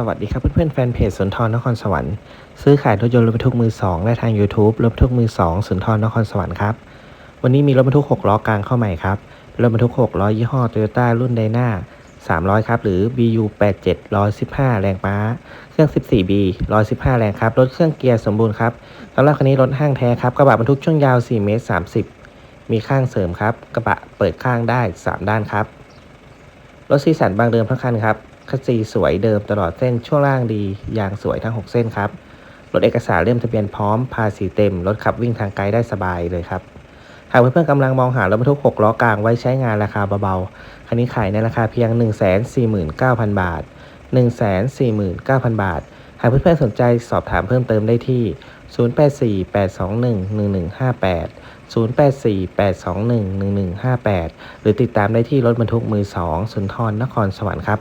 สวัสดีครับเพื่อนๆแฟนเพจสุนทรนครสวรรค์ซื้อขายรถยนต์รถบรรทุกมือสองและทาง YouTube รถบรรทุกมือสองสุนทรนครสวรรค์ครับ วันนี้มีรถบรรทุก 6 ล้อกลางเข้าใหม่ครับรถบรรทุก 6 ล้อยี่ห้อ Toyota รุ่นไดนา300 ครับ หรือ BU 87 115 แรงม้า เครื่อง 14B 115 แรงครับ รถเครื่องเกียร์สมบูรณ์ครับสำหรับคันนี้รถห้างแท้ครับ กระบะบรรทุกช่วงยาว 4 เมตร 30 มีข้างเสริมครับ กระบะเปิดข้างได้ 3 ด้านครับ รถซีสันบางเดิมทั้งคันครับ คัสซีสวยเดิมตลอดเส้นช่วงล่างดี ยางสวยทั้ง 6 เส้นครับ รถเอกสารเล่มทะเบียนพร้อม ภาษีเต็ม รถขับวิ่งทางไกลได้สบายเลยครับ หากเพื่อนๆกำลังมองหารถบรรทุก 6 ล้อกลางไว้ใช้งานราคาเบาๆ คันนี้ขายในราคาเพียง 149,000 บาท 149,000 บาท หากเพื่อนๆสนใจสอบถามเพิ่มเติมได้ที่ 0848211158 0848211158 หรือติดตามได้ที่รถบรรทุกมือ 2 สุนทรนครสวรรค์ครับ